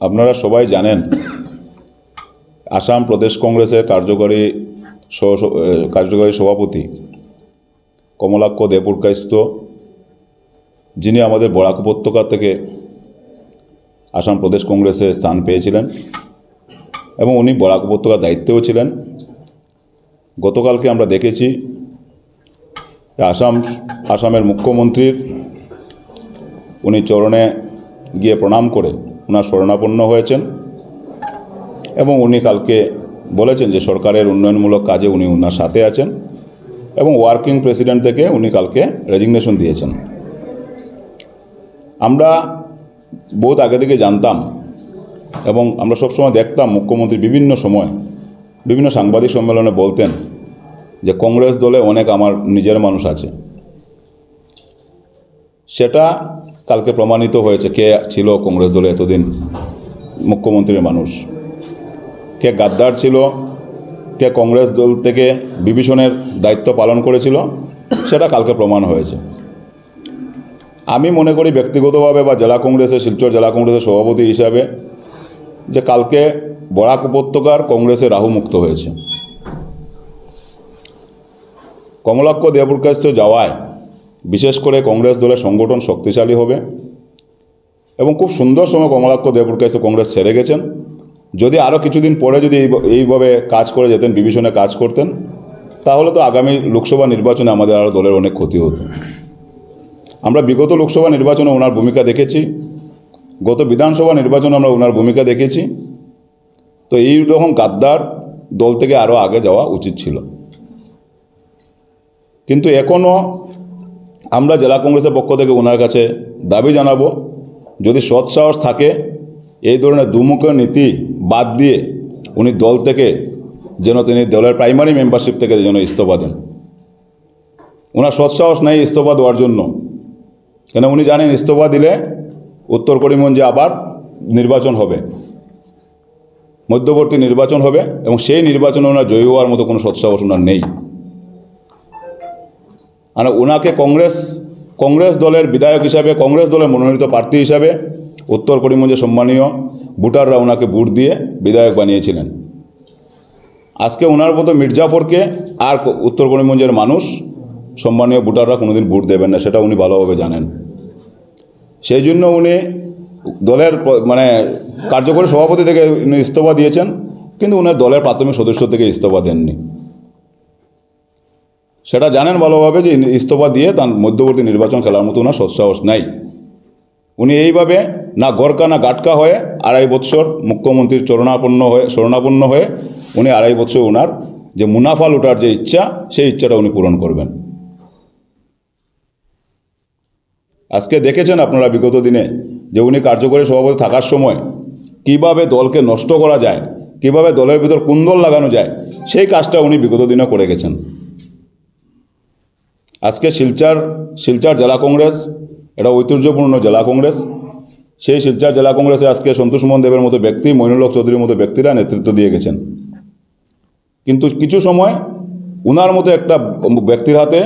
আপনারা সবাই জানেন, আসাম প্রদেশ কংগ্রেসের কার্যকরী কার্যকরী সভাপতি কমলাক্ষ দেবপুরকাইস্ত যিনি আমাদের বরাক উপত্যকা থেকে আসাম প্রদেশ কংগ্রেসে স্থান পেয়েছিলেন এবং উনি বরাক উপত্যকার দায়িত্বেও ছিলেন। গতকালকে আমরা দেখেছি আসাম, আসামের মুখ্যমন্ত্রীর উনি চরণে গিয়ে প্রণাম করে ওনার শরণাপন্ন হয়েছেন এবং উনি কালকে বলেছেন যে সরকারের উন্নয়নমূলক কাজে উনি ওনার সাথে আছেন এবং ওয়ার্কিং প্রেসিডেন্ট থেকে উনি কালকে রেজিগনেশন দিয়েছেন। আমরা বহুত আগে থেকে জানতাম এবং আমরা সবসময় দেখতাম মুখ্যমন্ত্রী বিভিন্ন সময় বিভিন্ন সাংবাদিক সম্মেলনে বলতেন যে কংগ্রেস দলে অনেক আমার নিজের মানুষ আছে। সেটা কালকে প্রমাণিত হয়েছে কে ছিল কংগ্রেস দলে এতদিন মুখ্যমন্ত্রীর মানুষ। কে গাদ্দার ছিল, কে কংগ্রেস দল থেকে বিভীষণের দায়িত্ব পালন করেছিল, সেটা কালকে প্রমাণ হয়েছে। আমি মনে করি ব্যক্তিগতভাবে বা জেলা কংগ্রেসের, শিলচর জেলা কংগ্রেসের সভাপতি হিসাবে যে কালকে বরাক উপত্যকার কংগ্রেসে রাহু মুক্ত হয়েছে। কমলাক্ষ দেবপ্রকাশ্য যাওয়ায় বিশেষ করে কংগ্রেস দলের সংগঠন শক্তিশালী হবে। এবং খুব সুন্দর সময় কমলাক্ষ দেবপ্রকাশ্য কংগ্রেস ছেড়ে গেছেন। যদি আরও কিছুদিন পরে যদি এই- এইভাবে কাজ করে যেতেন, বিভীষণে কাজ করতেন, তাহলে তো আগামী লোকসভা নির্বাচনে আমাদের আরও দলের অনেক ক্ষতি হতো। আমরা বিগত লোকসভা নির্বাচনে ওনার ভূমিকা দেখেছি। গত বিধানসভা নির্বাচনে আমরা ওনার ভূমিকা দেখেছি। তো এই রকম গাদ্দার দল থেকে আরও আগে যাওয়া উচিত ছিল। কিন্তু এখনও আমরা জেলা কংগ্রেসের পক্ষ থেকে ওনার কাছে দাবি জানাব, যদি সৎ সাহস থাকে, এই ধরনের দুমুখী নীতি বাদ দিয়ে উনি দল থেকে যেন তিনি দলের প্রাইমারি মেম্বারশিপ থেকে যেন ইস্তফা দেন। ওনার সৎ সাহস নেই ইস্তফা দেওয়ার জন্য। কেন উনি জানেন ইস্তফা দিলে উত্তর করিমগঞ্জে আবার নির্বাচন হবে। মধ্যবর্তী নির্বাচন হবে এবং সেই নির্বাচনে ওনার জয়ী হওয়ার মতো কোনো সৎসাহস ওনার নেই। মানে ওনাকে কংগ্রেস কংগ্রেস দলের বিধায়ক হিসাবে, কংগ্রেস দলের মনোনীত প্রার্থী হিসাবে উত্তর করিমগঞ্জে সম্মানীয় ভোটাররা ওনাকে ভোট দিয়ে বিধায়ক বানিয়েছিলেন। আজকে ওনার মতো মির্জাফরকে আর উত্তর করিমগঞ্জের মানুষ সম্মানীয় ভোটাররা কোনোদিন ভোট দেবেন না, সেটা উনি ভালোভাবে জানেন। সেই জন্য উনি দলের মানে কার্যকরী সভাপতি থেকে ইস্তফা দিয়েছেন, কিন্তু উনি দলের প্রাথমিক সদস্য থেকে ইস্তফা দেননি। সেটা জানেন ভালোভাবে যে ইস্তফা দিয়ে তার মধ্যবর্তী নির্বাচন খেলার মতো ওনার সৎসাহস নাই। উনি এইভাবে না গরকা না গাটকা হয়ে আড়াই বৎসর মুখ্যমন্ত্রীর চরণাপন্ন হয়ে, শরণাপন্ন হয়ে উনি আড়াই বৎসর ওনার যে মুনাফা লুটার যে ইচ্ছা, সেই ইচ্ছাটা উনি পূরণ করবেন। আজকে দেখেছেন আপনারা বিগত দিনে যে উনি কার্যকরী সভাপতি থাকার সময় কীভাবে দলকে নষ্ট করা যায়, কীভাবে দলের ভিতর কুন্দল লাগানো যায়, সেই কাজটা উনি বিগত দিনে করে গেছেন। আজকে শিলচার শিলচার জেলা কংগ্রেস, এটা ঐতিহ্যপূর্ণ জেলা কংগ্রেস। সেই শিলচার জেলা কংগ্রেসে আজকে সন্তোষ মোহন দেবের মতো ব্যক্তি, মইনুলক চৌধুরীর মতো ব্যক্তিরা নেতৃত্ব দিয়ে গেছেন। কিন্তু কিছু সময় উনার মতো একটা ব্যক্তির হাতে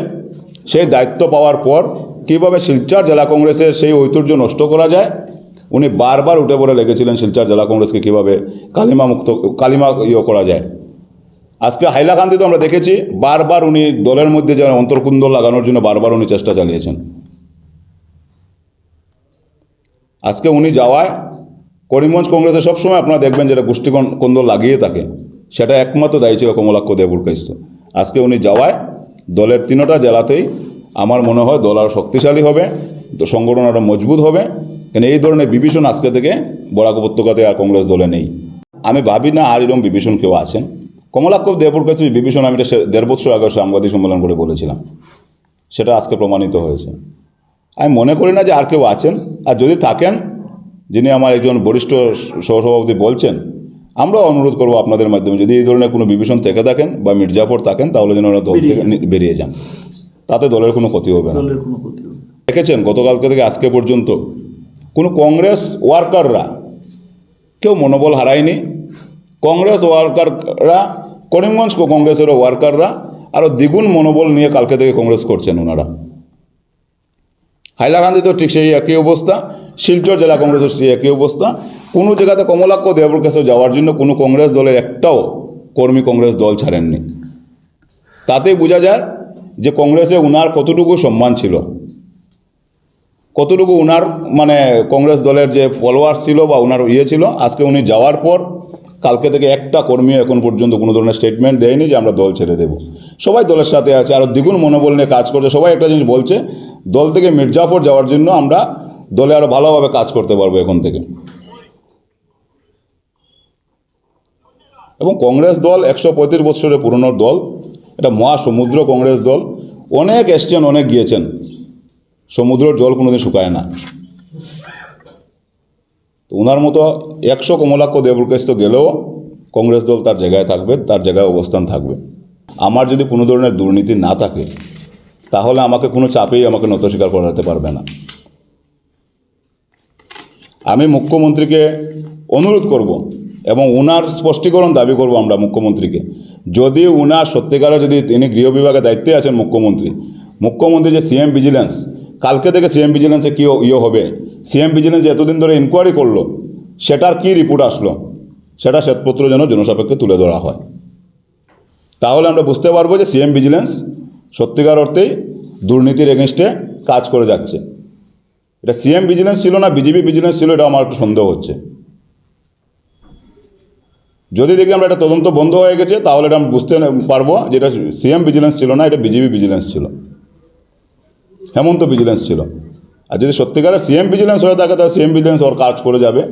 সেই দায়িত্ব পাওয়ার পর কীভাবে শিলচার জেলা কংগ্রেসের সেই ঐতিহ্য নষ্ট করা যায়, উনি বারবার উঠে পড়ে লেগেছিলেন শিলচার জেলা কংগ্রেসকে কীভাবে কালিমা মুক্ত, কালিমা ইয়ে করা যায়। আজকে হাইলাকান্দিতে আমরা দেখেছি বারবার উনি দলের মধ্যে যেন অন্তর্কুন্দ লাগানোর জন্য বারবার উনি চেষ্টা চালিয়েছেন। আজকে উনি যাওয়ায় করিমগঞ্জ কংগ্রেসে সবসময় আপনারা দেখবেন যেটা গোষ্ঠী কন্দল লাগিয়ে থাকে, সেটা একমাত্র দায়ী ছিল কমলাক্ষ দেবুরকাইস্ত আজকে উনি যাওয়ায় দলের তিনোটা জেলাতেই আমার মনে হয় দল আরও শক্তিশালী হবে তো সংগঠন আরও মজবুত হবে। কেন এই ধরনের বিভীষণ আজকে থেকে বরাক উপত্যকাতে আর কংগ্রেস দলে নেই। আমি ভাবি না আর এরকম বিভীষণ কেউ আছেন। কমলাক্ষ দেবপুর কাছে বিভীষণ আমি এটা দেড় বছর আগে সাংবাদিক সম্মেলন করে বলেছিলাম। সেটা আজকে প্রমাণিত হয়েছে। আমি মনে করি না যে আর কেউ আছেন। আর যদি থাকেন যিনি আমার একজন বরিষ্ঠ সহসভাপতি বলছেন আমরা অনুরোধ করব আপনাদের মাধ্যমে যদি এই ধরনের কোনো বিভীষণ থেকে থাকেন বা মির্জাফর থাকেন তাহলে যেন ওরা দল থেকে বেরিয়ে যান। তাতে দলের কোনো ক্ষতি হবে না। দলের কোনো ক্ষতি হবে না। দেখেছেন গতকালকে থেকে আজকে পর্যন্ত কোনো কংগ্রেস ওয়ার্কাররা কেউ মনোবল হারায়নি। কংগ্রেস ওয়ার্কাররা, করিমগঞ্জ কংগ্রেসের ওয়ার্কাররা আরও দ্বিগুণ মনোবল নিয়ে কালকে থেকে কংগ্রেস করছেন ওনারা। হাইলাকান্দিতেও ঠিক সেই একই অবস্থা, শিলচর জেলা কংগ্রেসের সেই একই অবস্থা। কোনো জায়গাতে কমলাক্ষ দেবর কাছে যাওয়ার জন্য কোনো কংগ্রেস দলের একটাও কর্মী কংগ্রেস দল ছাড়েননি। তাতেই বোঝা যায় যে কংগ্রেসে উনার কতটুকু সম্মান ছিল। কতটুকু উনার মানে কংগ্রেস দলের যে ফলোয়ার্স ছিল বা উনার ইয়ে ছিল, আজকে উনি যাওয়ার পর কালকে থেকে একটা কর্মী এখন পর্যন্ত কোনো ধরনের স্টেটমেন্ট দেয়নি যে আমরা দল ছেড়ে দেব। সবাই দলের সাথে আছে আরও দ্বিগুণ মনোবল নিয়ে কাজ করছে। সবাই একটা জিনিস বলছে, দল থেকে মির্জাফর যাওয়ার জন্য আমরা দলে আরও ভালোভাবে কাজ করতে পারব এখন থেকে। এবং কংগ্রেস দল একশো পঁয়ত্রিশ বছরের পুরনো দল, এটা মহাসমুদ্র কংগ্রেস দল। অনেক এসছেন, অনেক গিয়েছেন। সমুদ্রের জল কোনোদিন শুকায় না। তো ওনার মতো একশো কমলাক্ষ দেবরকেশ তো গেলেও কংগ্রেস দল তার জায়গায় থাকবে, তার জায়গায় অবস্থান থাকবে। আমার যদি কোনো ধরনের দুর্নীতি না থাকে, তাহলে আমাকে কোনো চাপেই আমাকে নত স্বীকার করাতে পারবে না। আমি মুখ্যমন্ত্রীকে অনুরোধ করব এবং ওনার স্পষ্টীকরণ দাবি করব আমরা মুখ্যমন্ত্রীকে। যদি ওনার সত্যিকারে যদি তিনি গৃহ বিভাগের দায়িত্বে আছেন মুখ্যমন্ত্রী মুখ্যমন্ত্রী যে সিএম ভিজিলেন্স, কালকে থেকে সিএম ভিজিলেন্সে কী ইয়ে হবে সিএম ভিজিলেন্স এতদিন ধরে ইনকোয়ারি করল, সেটার কী রিপোর্ট আসলো? সেটা শ্বেতপত্র যেন জনসাপেক্ষে তুলে ধরা হয়। তাহলে আমরা বুঝতে পারব যে সিএম ভিজিলেন্স সত্যিকার অর্থেই দুর্নীতির এগেনস্টে কাজ করে যাচ্ছে। এটা সিএম ভিজিলেন্স ছিল না বিজেপি ভিজিলেন্স ছিল এটা আমার একটু সন্দেহ হচ্ছে। যদি দেখি আমরা এটা তদন্ত বন্ধ হয়ে গেছে, তাহলে এটা বুঝতে পারব যে এটা সিএম ভিজিলেন্স ছিল না, এটা বিজেপি ভিজিলেন্স ছিল। হেমন্ত ভিজিলেন্স ছিল। আর যদি সত্যিকারের সিএম ভিজিলেন্স হয়ে থাকে, তাহলে সিএম ভিজিলেন্স ওর কাজ করে যাবে।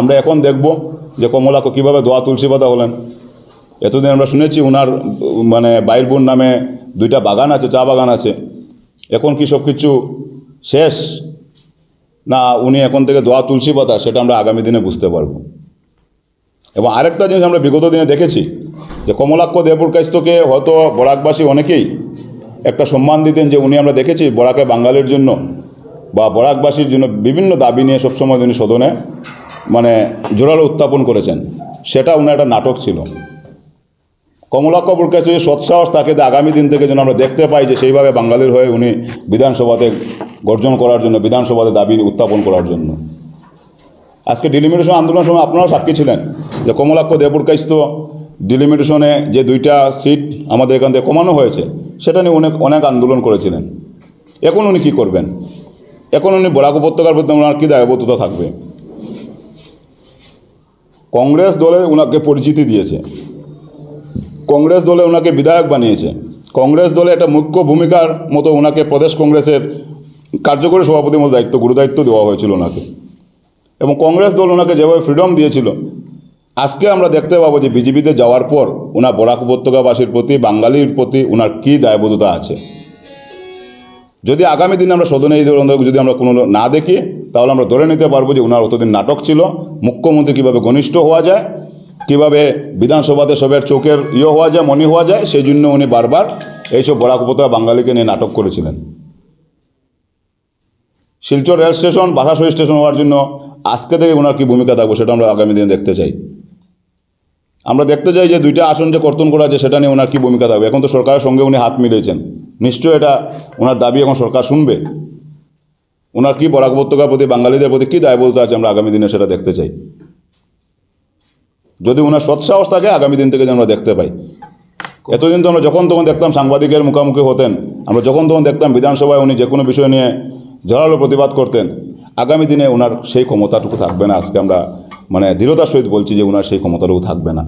আমরা এখন দেখব যে কমলাক্ষ কীভাবে দোয়া তুলসী পাতা হলেন। এতদিন আমরা শুনেছি ওনার মানে বাইরবুন নামে দুইটা বাগান আছে, চা বাগান আছে। এখন কি সব কিছু শেষ? না, উনি এখন থেকে দোয়া তুলসী পাতা, সেটা আমরা আগামী দিনে বুঝতে পারব। এবং আরেকটা জিনিস আমরা বিগত দিনে দেখেছি, যে কমলাক্ষ দেবপুর কাস্তকে হয়তো বরাকবাসী অনেকেই একটা সম্মান দিতেন যে উনি আমরা দেখেছি বরাকে বাঙালির জন্য। বা বরাকবাসীর জন্য বিভিন্ন দাবি নিয়ে সবসময় উনি সদনে মানে জোরালো উত্থাপন করেছেন। সেটা উনার একটা নাটক ছিল। কমলাক্ষ প্রকাশ যে সৎসাহস তাকে আগামী দিন থেকে যেন আমরা দেখতে পাই যে সেইভাবে বাঙালির হয়ে উনি বিধানসভাতে গর্জন করার জন্য, বিধানসভাতে দাবি উত্থাপন করার জন্য। আজকে ডিলিমিটেশন আন্দোলনের সময় আপনারাও সাক্ষী ছিলেন যে কমলাক্ষ দেবপুরকাইশ তো ডিলিমিটেশনে যে দুইটা সিট আমাদের এখান থেকে কমানো হয়েছে, সেটা নিয়ে অনেক অনেক আন্দোলন করেছিলেন। এখন উনি কী করবেন? এখন উনি বরাক উপত্যকার প্রতি ওনার কী দায়বদ্ধতা থাকবে? কংগ্রেস দলে ওনাকে পরিচিতি দিয়েছে। কংগ্রেস দলে ওনাকে বিধায়ক বানিয়েছে। কংগ্রেস দলে একটা মুখ্য ভূমিকার মতো ওনাকে প্রদেশ কংগ্রেসের কার্যকরী সভাপতির মতো দায়িত্ব, গুরুদায়িত্ব দেওয়া হয়েছিল ওনাকে এবং কংগ্রেস দল ওনাকে যেভাবে ফ্রিডম দিয়েছিল, আজকে আমরা দেখতে পাবো যে বিজেপিতে যাওয়ার পর ওনার বরাক উপত্যকাবাসীর প্রতি, বাঙালির প্রতি ওনার কী দায়বদ্ধতা আছে। যদি আগামী দিনে আমরা সদনে এই ধরনের যদি আমরা কোনো না দেখি, তাহলে আমরা ধরে নিতে পারব যে ওনার অতদিন নাটক ছিল। মুখ্যমন্ত্রী কীভাবে ঘনিষ্ঠ হওয়া যায়, কীভাবে বিধানসভাতে সবের চোখের ইয়ে হওয়া যায়, মনি হওয়া যায়, সেই জন্য উনি বারবার এইসব বরাক বাঙালিকে নিয়ে নাটক করেছিলেন। শিলচর রেল স্টেশন বাঘাশই স্টেশন হওয়ার জন্য আজকে থেকে ওনার কী ভূমিকা থাকবে সেটা আমরা আগামী দিনে দেখতে চাই। আমরা দেখতে চাই যে দুইটা আসন যে কর্তন করা আছে, সেটা নিয়ে ওনার কী ভূমিকা থাকবে। এখন তো সরকারের সঙ্গে উনি হাত মিলিয়েছেন। নিশ্চয়ই এটা ওনার দাবি এখন সরকার শুনবে। ওনার কী বরাক উপত্যকার প্রতি, বাঙালিদের প্রতি কী দায়বদ্ধতা আছে আমরা আগামী দিনে সেটা দেখতে চাই। যদি ওনার সৎসাহস থাকে, আগামী দিন থেকে আমরা দেখতে পাই। এতদিন তো আমরা যখন তখন দেখতাম সাংবাদিকের মুখোমুখি হতেন, আমরা যখন তখন দেখতাম বিধানসভায় উনি যে কোনো বিষয় নিয়ে জোরালো প্রতিবাদ করতেন। আগামী দিনে ওনার সেই ক্ষমতাটুকু থাকবে না। আজকে আমরা মানে দৃঢ়তার সহিত বলছি যে ওনার সেই ক্ষমতাটুকু থাকবে না।